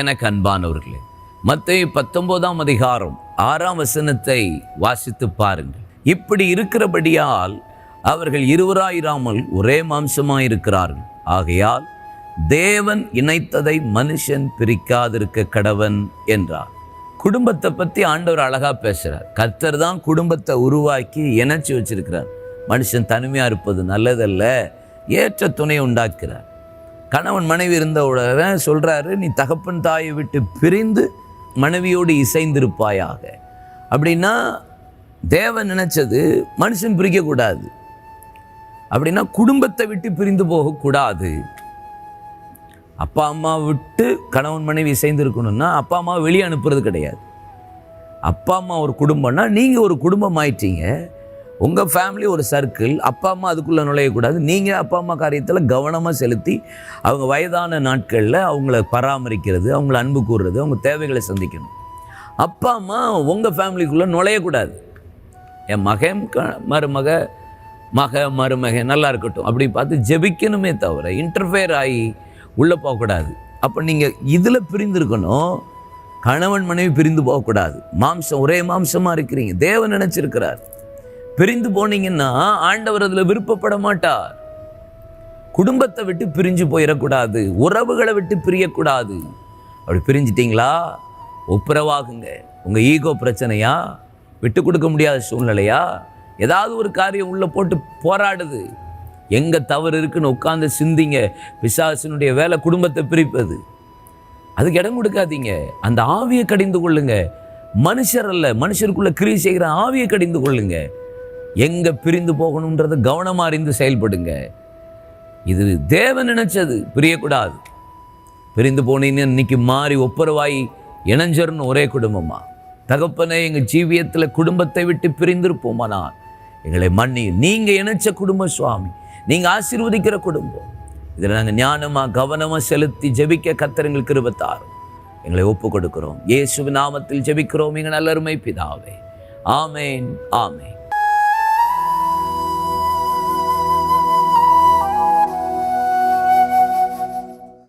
எனக்கு அன்பானவர்களே மற்ற பத்தொன்பதாம் அதிகாரம் ஆறாம் வசனத்தை வாசித்து பாருங்கள். இப்படி இருக்கிறபடியால் அவர்கள் இருவராயிராமல் ஒரே மாம்சமாயிருக்கிறார்கள். ஆகையால் தேவன் இணைத்ததை மனுஷன் பிரிக்காதிருக்க கடவன் என்றார். குடும்பத்தை பற்றி ஆண்டவர் அழகா பேசுகிறார் கர்த்தர் தான் குடும்பத்தை உருவாக்கி இணைச்சி வச்சிருக்கிறார். மனுஷன் தனிமையாக இருப்பது நல்லதல்ல ஏற்ற துணை உண்டாக்கிறார். கணவன் மனைவி இருந்த உடனே சொல்கிறாரு நீ தகப்பன் தாயை விட்டு பிரிந்து மனைவியோடு இசைந்திருப்பாயாக. அப்படின்னா தேவன் நினச்சது மனுஷன் பிரிக்கக்கூடாது. அப்படின்னா குடும்பத்தை விட்டு பிரிந்து போகக்கூடாது. அப்பா அம்மா விட்டு கணவன் மனைவி இசைந்திருக்கணும்னா அப்பா அம்மா வெளியே அனுப்புறது கிடையாது. அப்பா அம்மா ஒரு குடும்பம்னா நீங்கள் ஒரு குடும்பம் ஆயிட்டீங்க உங்கள் ஃபேமிலி ஒரு சர்க்கிள் அப்பா அம்மா அதுக்குள்ளே நுழையக்கூடாது. நீங்கள் அப்பா அம்மா காரியத்தில் கவனமாக செலுத்தி அவங்க வயதான நாட்களில் அவங்கள பராமரிக்கிறது அவங்கள அன்பு கூறுறது அவங்க தேவைகளை சந்திக்கணும். அப்பா அம்மா உங்கள் ஃபேமிலிக்குள்ளே நுழையக்கூடாது. என் மகன் க- மருமக மக மருமக நல்லா இருக்கட்டும். அப்படி பார்த்து ஜெபிக்கணுமே தவிர இன்டர்ஃபியர் ஆகி உள்ளே போகக்கூடாது. அப்போ நீங்கள் இதில் பிரிந்திருக்கணும். கணவன் மனைவி பிரிந்து போகக்கூடாது. மாம்சம் ஒரே மாம்சமாக இருக்கிறீங்க. தேவன் நினச்சிருக்கிறார். பிரிந்து போனீங்கன்னா ஆண்டவர் அதில் விருப்பப்பட மாட்டார். குடும்பத்தை விட்டு பிரிஞ்சு போயிடக்கூடாது. உறவுகளை விட்டு பிரியக்கூடாது. அப்படி பிரிஞ்சிட்டிங்களா? ஒப்புரவாகுங்க. உங்கள் ஈகோ பிரச்சனையா? விட்டு கொடுக்க முடியாத சூழ்நிலையா? ஏதாவது ஒரு காரியம் உள்ளே போட்டு போராடுது. எங்கே தவறு இருக்குன்னு உட்காந்து சிந்திங்க. பிசாசினுடைய வேலை குடும்பத்தை பிரிப்பது. அதுக்கு இடம் கொடுக்காதீங்க. அந்த ஆவியை கடிந்து கொள்ளுங்க. மனுஷர் அல்ல மனுஷருக்குள்ளே கிரி செய்கிற ஆவியை கடிந்து கொள்ளுங்கள் எங்கே பிரிந்து போகணுன்றதை கவனமாக அறிந்து செயல்படுங்க. இது தேவன் நினைச்சது பிரியக்கூடாது. பிரிந்து போனீங்கன்னு இன்னைக்கு மாறி ஒப்புரவாய் இணைஞ்சர்னு ஒரே குடும்பமா. தகப்பனே எங்கள் ஜீவியத்தில் குடும்பத்தை விட்டு பிரிந்திருப்போமானா எங்களை மன்னி நீங்கள் இணைச்ச குடும்பம் சுவாமி நீங்கள் ஆசீர்வதிக்கிற குடும்பம். இதில் நாங்கள் ஞானமாக கவனமாக செலுத்தி ஜெபிக்க கத்தரங்களுக்கு இருபத்தாறு எங்களை ஒப்பு கொடுக்கிறோம் இயேசு நாமத்தில் ஜெபிக்கிறோம் எங்கள் நல்லருமை பிதாவே. ஆமேன் ஆமேன்.